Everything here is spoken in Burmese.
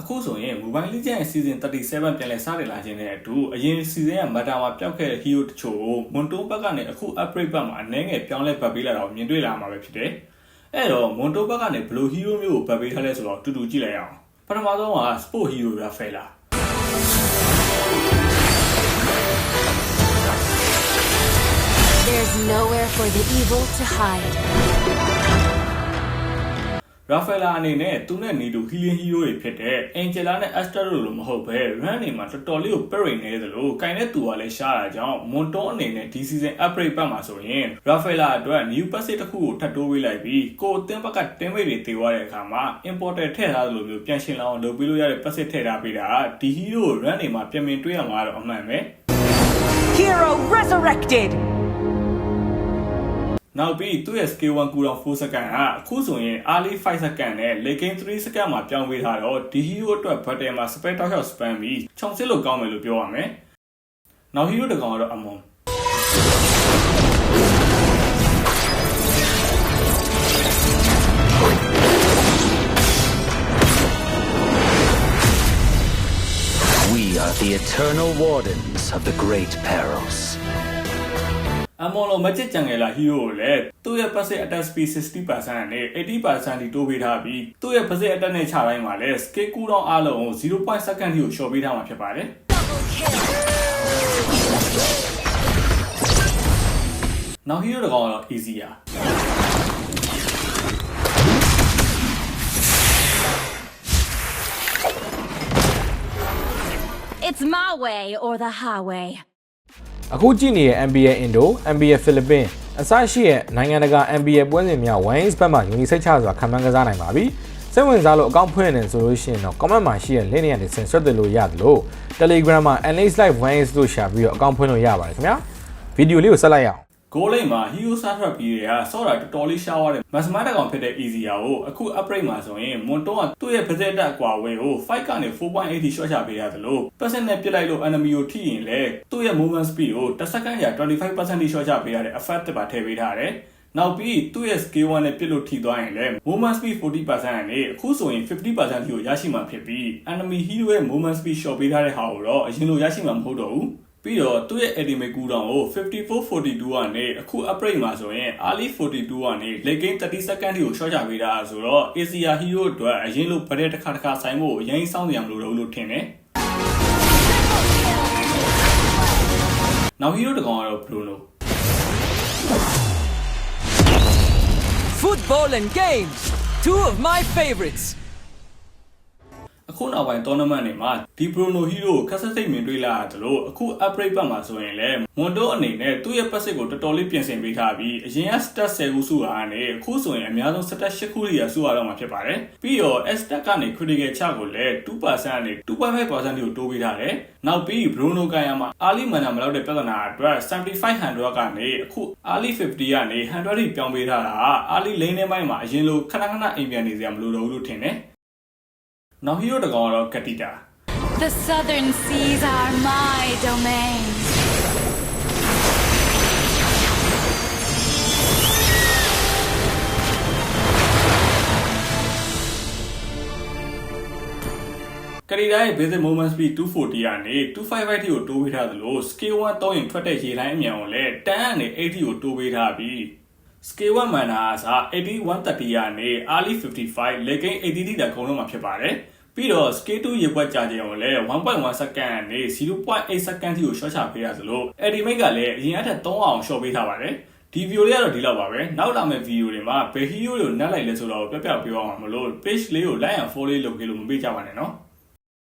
အခုဆိုရင် Mobile Legends Season 37ပြန်လည်စတင်လာခြင်းနဲ့အတူအရင် season က meta မှာပျောက်ခဲ့တဲ့ hero တချို့ကို Monto ဘက်ကနေအခု upgrade ဘက်မှာအနေငယ်ပြောင်းလဲပတ်ပေးလာတော့မြင်တွေ့လာမှာပဲဖြစ်တယ်။အဲ့တော့ Monto ဘက်ကနေဘယ်လို hero မျိုးကိုပတ်ပေးထားလဲဆိုတော့တူတူကြည့်လိုက်အောင်။ပထမဆုံးက Sport Hero Rafaela There's nowhere for the evil to hide. Rafaela အနေနဲ့သူနဲ့နေတူ healing hero တွေဖြစ်တဲ့ Angela နဲ့ Aster တို့လိုမဟုတ်ဘဲ run နေမှာတော်တော်လေးကို parry နေသလိုကင်တဲ့သူကလည်းရှားတာကြောင့် Monto အနေနဲ့ဒီ season upgrade ပတ်မှာဆိုရင် Rafaela အတွက် new passive တစ်ခုကိုထပ်တိုးပေးလိုက်ပြီးကိုယ်အသင်းဘက်က teammate တွေတေသွားတဲ့အခါမှာ importer ထည့်ထားသလိုမျိုးပြန်ရှင်းလောင်းလုပ်ပေးလို့ရတဲ့ passive ထည့်ထားပေးတာဒီ hero ကို run နေမှာပြင်ပင်တွေ့ရမှာတော့အမှန်ပဲ Hero resurrected! နောက်ပြီးသူ့ရဲ့ scale 1 cooldown 4 second ကအခုဆိုရင် early 5 second နဲ့ late game 3 second မှာပြောင်းပေးထားတော့ဒီ hero အတွက် battle မှာ spell တောက်လျှောက် spam ပြီးခြုံစစ်လို့ကောင်းမယ်လို့ပြောရမယ်။နောက် hero တစ်ကောင်ကတော့အမွန် We are the eternal wardens of the great perils. အမွန်လိုမချစ်ကြံငယ်လာ hero ကိုလည်းသူ့ရဲ့ passive attack speed 60%နဲ့80%ထိတိုးပေးထားပြီးသူ့ရဲ့ passive attack နဲ့ခြားတိုင်းမှာလည်း scale cooldown အားလုံးကို0.2 second ထိကိုလျှော့ပေးထားမှာဖြစ်ပါတယ်။နောက် hero တစ်ကောင်ကတော့ easier It's my way or the highway. အခုကြည့်နေတဲ့ NBA Indo, NBA Philippines အစရှိတဲ့နိုင်ငံတကာ NBA ပွဲစဉ်များ Wines ဘက်မှာယူနီစိတ်ချစွာခံမှန်းကစားနိုင်ပါပြီ။စိတ်ဝင်စားလို့အကောင့်ဖွင့်နေဆိုလို့ရှိရင်တော့ comment မှာရှိတဲ့ link တွေကနေဆင်ဆွတ်တယ်လို့ရတယ်လို့ Telegram မှာ Analyze Live Wines လို့ရှာပြီးတော့အကောင့်ဖွင့်လို့ရပါတယ်ခင်ဗျာ။ဗီဒီယိုလေးကိုဆက်လိုက်ရအောင် ဂိုးလိမ်မှာ hero start trap ပြီးတွေကစောတာတော်တော်လေးရှားသွားတယ်မတ်စမတ်တကောင်ဖြစ်တဲ့ easier ကိုအခု upgrade မှာဆိုရင် Monto ကသူ့ရဲ့ visit တက်အကွာဝေးကို5ကနေ4.8ထိ short ချပေးရတယ်လို့ percent နဲ့ပြစ်လိုက်လို့ enemy ကိုထိရင်လည်းသူ့ရဲ့ movement speed ကိုတစ်စက္ကန့်ကြာ25%ထိ short ချပေးရတဲ့ effect တစ်ပါထည့်ပေးထားတယ်နောက်ပြီးသူ့ရဲ့ scale 1နဲ့ပြစ်လို့ထိသွားရင်လည်း movement speed 40%နဲ့အခုဆိုရင်50%ထိကိုရရှိမှာဖြစ်ပြီး enemy hero ရဲ့ movement speed short ပေးထားတဲ့ဟာကိုတော့အရင်လိုရရှိမှာမဟုတ်တော့ဘူး ပြီးတော့သူ့ရဲ့ ultimate cooldown ကို5442ကနေအခု upgrade မှာဆိုရင် early 42ကနေ late game 30 second ထိကို short ချပေးတာဆိုတော့ Asia hero အတွက်အရင်လိုဗတဲ့တစ်ခါတစ်ခါဆိုင်ဖို့အရင်စောင့်နေရမလို့တော့လို့ထင်တယ်နောက် hero တစ်ကောင်ကတော့ Bruno Football and games! Two of my favorites! အခုနောက်ပိုင်း tournament တွေမှာဒီ Bruno Hero ကိုခက်ဆက်စိတ်မြင်တွေ့လာရတယ်လို့အခု upgrade ဘက်မှာဆိုရင်လည်း Mondo အနေနဲ့သူ့ရဲ့ passive ကိုတော်တော်လေးပြင်ဆင်ပေးထားပြီးအရင်က stat 10ခုစုတာကနေအခုဆိုရင်အများဆုံး stat 8ခုတွေရစုရတော့မှာဖြစ်ပါတယ်ပြီးတော့ S stat ကနေ critical charge ကိုလည်း2%ကနေ2.5%ကိုတိုးပေးထားတယ်နောက်ပြီး Bruno ကန်ရမှာ early mana မလောက်တဲ့ပြဿနာအတွက်7500ကနေအခု early 50ကနေ100ထိပြောင်းပေးထားတာ early lane ထဲပိုင်းမှာအရင်လိုခဏခဏအိမ်ပြန်နေစရာမလိုတော့ဘူးလို့ထင်တယ် နောက် hero တကောင်ကတော့ကတိတာ The southern seas are my domain. ကရီဒါရဲ့ basic movement speed 240ကနေ255ထိကိုတိုးပေးထားသလို scale 1တောင်းရင်ထွက်တဲ့ရေလိုင်းအမြန်ကိုလည်း10ကနေ80ကိုတိုးပေးထားပြီး scale 1 mana က8130ကနေ early 55 late game 80တဲ့အကုံလုံးမှာဖြစ်ပါတယ်ပြီးတော့ scale 2ရေပွက်ကြာကြအောင်လဲ1.1 second နဲ့0.8 second ထိကို short ချပေးရသလို ultimate ကလည်းအရင်အထက်3အောင် short ပေးထားပါတယ်ဒီ video လေးကတော့ဒီလောက်ပါပဲနောက်လာမယ့် video တွေမှာဘယ် hero တွေကိုနှက်လိုက်လဲဆိုတော့ပြပြပြောအောင်မလို့ page လေးကို like and follow လေးလုပ်ခဲ့လို့မပေးကြပါနဲ့နော်